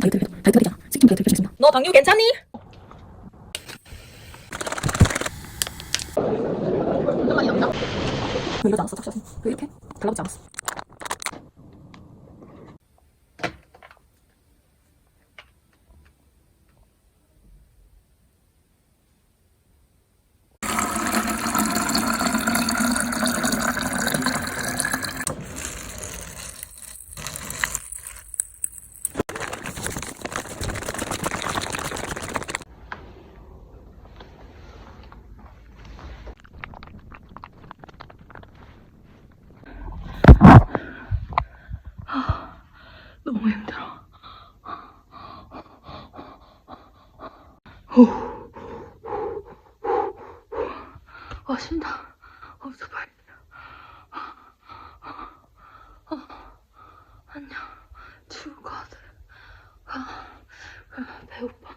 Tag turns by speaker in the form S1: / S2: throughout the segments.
S1: 당뇨 다이어트 해도 다이어트가 되잖아. 식품 다이어트 할수 있습니다.
S2: 너 당뇨 괜찮니?
S1: 그 이러지 않았어? 그 이렇게 달라붙지 않았어.
S2: 후. 아, 심장 엄청 빨리. 어, 안녕. 죽을 것 같아. 아, 아, 배고파.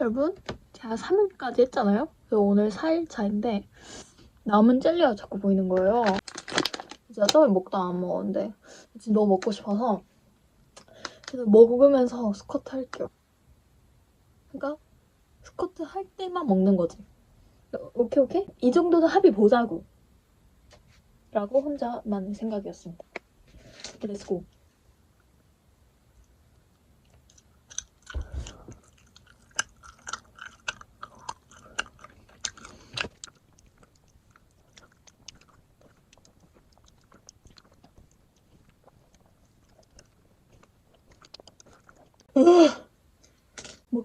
S2: 여러분, 제가 3일까지 했잖아요? 오늘 4일차인데 남은 젤리가 자꾸 보이는 거예요. 제가 처음에 먹다 안 먹었는데 지금 너무 먹고 싶어서 그래서 먹으면서 스쿼트 할게요. 그러니까 스쿼트 할 때만 먹는 거지. 오케이 오케이? 이 정도는 합의 보자고. 라고 혼자만 생각이었습니다. 렛츠고.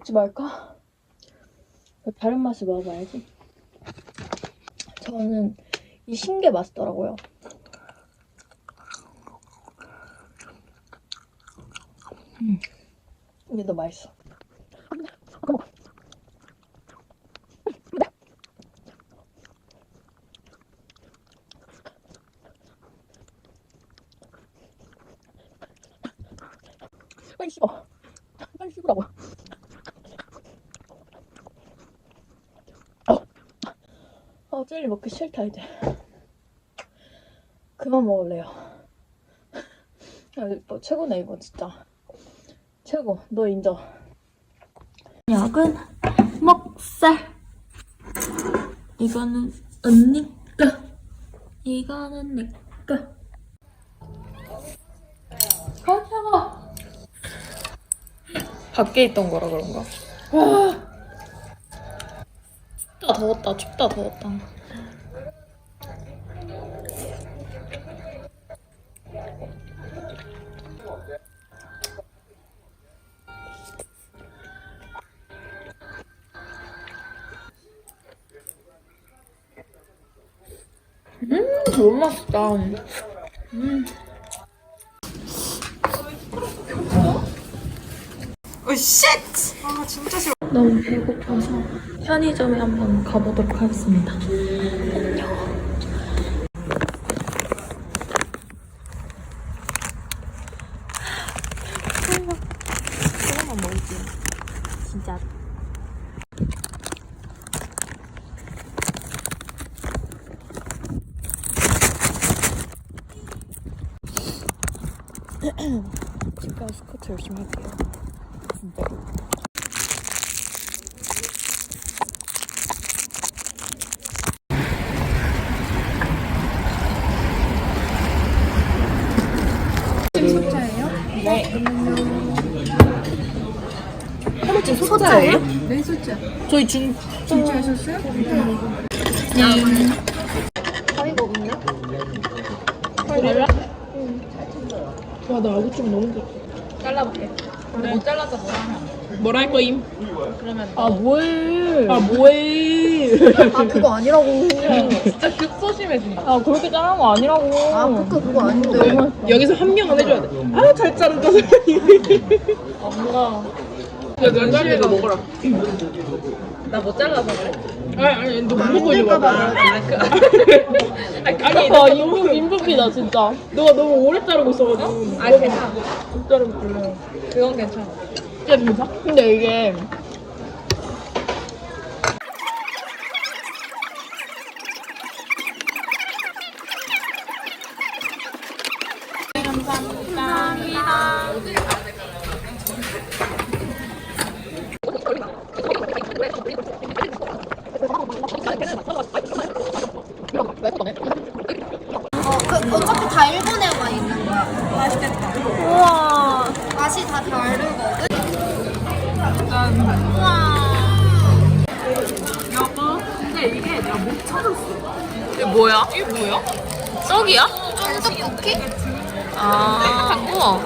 S2: 먹지 말까? 다른 맛을 먹어봐야지. 저는 이 신게 맛있더라고요. 음, 이게 더 맛있어. 빨리 씹어. 빨리 씹으라고. 아, 젤리 먹기 싫다, 이제. 그만 먹을래요. 야, 이거 최고네, 이거 진짜. 최고. 너 인정. 약은 먹살. 이거는 언니 거. 이거는 내 거. 아, 차가 밖에 있던 거라 그런가? 와. 춥다 더웠다 춥다 더웠다 너무 맛있다 음.
S3: 오 쉣! 아 진짜 싫어.
S2: 너무 배고파서 편의점에 한번 가보도록 하겠습니다. 안녕.
S1: 조금만 먹을게. 진짜.
S2: 지금까지 스쿼트 열심히 할게요.
S1: 진짜.
S2: 소자예요?
S3: 네 소자.
S2: 저희 진
S3: 진짜 하셨어요?
S2: 가위가 없네? 가위 말라? 와, 나 아구 좀 너무 좋다.
S4: 잘라볼게. 근데 못 잘라서 뭐라
S2: 뭐라 할 거임?
S4: 그러면
S2: 아, 뭐해. 아, 뭐해.
S1: 아, 그거 아니라고.
S4: 진짜 극소심해진다.
S2: 아, 그렇게 자른 거 아니라고.
S1: 아, 그거 그거 아닌데.
S2: 여기서 한 명은 해줘야 돼. 아, 잘 자른다, 사장님.
S4: 뭔가
S2: 야, 너 먹어라.
S4: 나 못 잘라서 그래.
S2: 아니, 아니, 너못 먹고 있는 거야. 아니, 아니,
S4: 아,
S2: 인분, 인분비다, 진짜. 너가 너무 오래 자르고 있어가지고.
S4: 아 괜찮아.
S2: 못 자르면 별로.
S4: 그건 괜찮아.
S2: 진짜 근데 이게
S5: 그, 어차피 다 일본에만 있는 거야. 맛있겠다. 우와. 맛이 다 다르거든?
S1: 이게 뭐야? 이게 뭐야? 떡이야?
S5: 떡볶이?
S1: 아, 우와.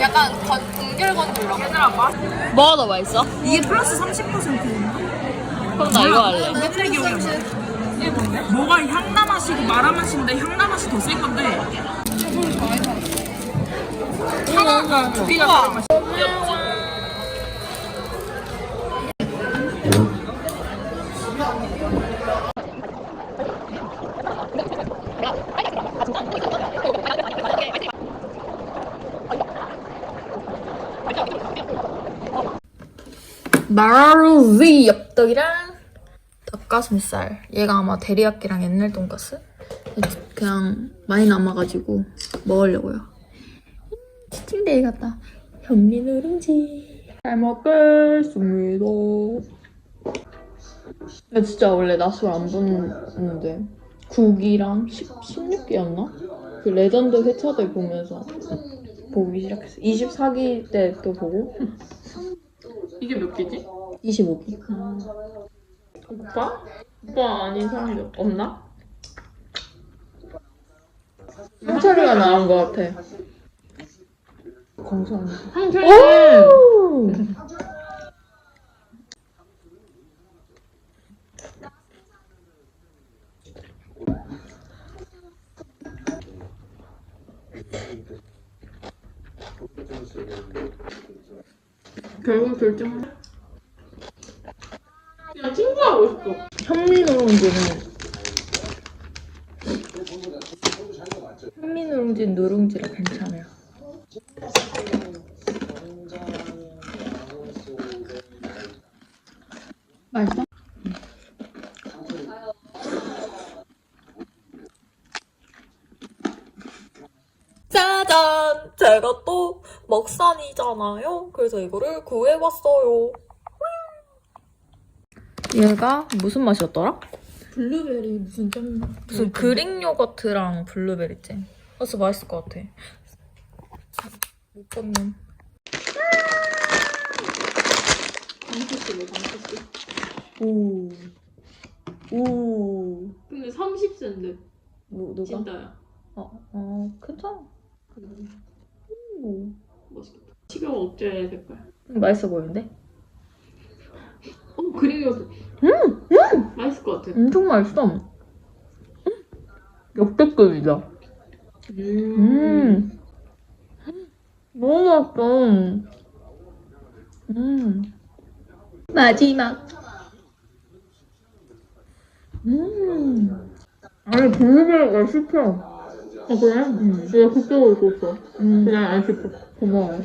S5: 약간 건, 공결건조라고.
S1: 얘들아, 맛.
S2: 뭐가 더 맛있어?
S3: 이게 플러스 30%인가?
S2: 그럼 나 이거 할래.
S3: 맨날 기억이 안 나. 이게 뭔데? 뭐가 향나 맛이고 마라 맛인데 향나 맛이 더 센 건데. 하나가 두개가 마라 맛이.
S2: 마루지 엽떡이랑 닭가슴살. 얘가 아마 데리야끼랑 옛날 돈가스? 그냥 많이 남아가지고 먹으려고요. 치팅데이 같다. 현미 누룽지. 잘 먹겠습니다. 나 진짜 원래 낮술 안 붙는데 국이랑 10, 16기였나? 그 레전드 회차들 보면서 보기 시작했어. 24기 때 또 보고
S1: 이게 몇 개지?
S2: 25기.
S1: 오빠? 오빠 아닌 사람이 없나?
S2: 한철이가 나은 것 같아. 감사합니다.
S1: 황철이
S2: 오!
S1: 결국 결정. 그냥 친구하고 있어.
S2: 현미 누룽지는 현미 누룽지 누룽지라 괜찮아요. 맛있어?
S6: 짜잔! 제가 또 먹산이잖아요. 그래서 이거를 구해왔어요.
S2: 얘가 무슨 맛이었더라?
S1: 블루베리 무슨 점?
S2: 무슨 그릭 요거트랑 블루베리 잼. 그래서 맛있을 것 같아. 못 봤는. 오. 오.
S1: 근데 30세인데
S2: 뭐, 누가?
S1: 진짜야.
S2: 어, 어, 괜찮아. 오.
S1: 멋있겠다. 식욕 억제 색깔.
S2: 맛있어 보이는데?
S1: 어 그림이어서. 음, 음. 맛있을 것 같아.
S2: 엄청 맛있어. 역대급이다. 음. 너무 맛있어. 음. 마지막. 음. 아니, 블루베리가 씹혀. 아, 그래? 응. 내가 그쪽으로 줬어. 음. 그냥 안 씹혀. 고마워.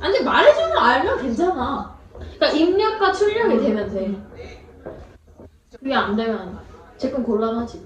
S4: 아니 말해주면 알면 괜찮아. 그러니까 입력과 출력이 되면 돼. 그게 안 되면 제건 곤란하지.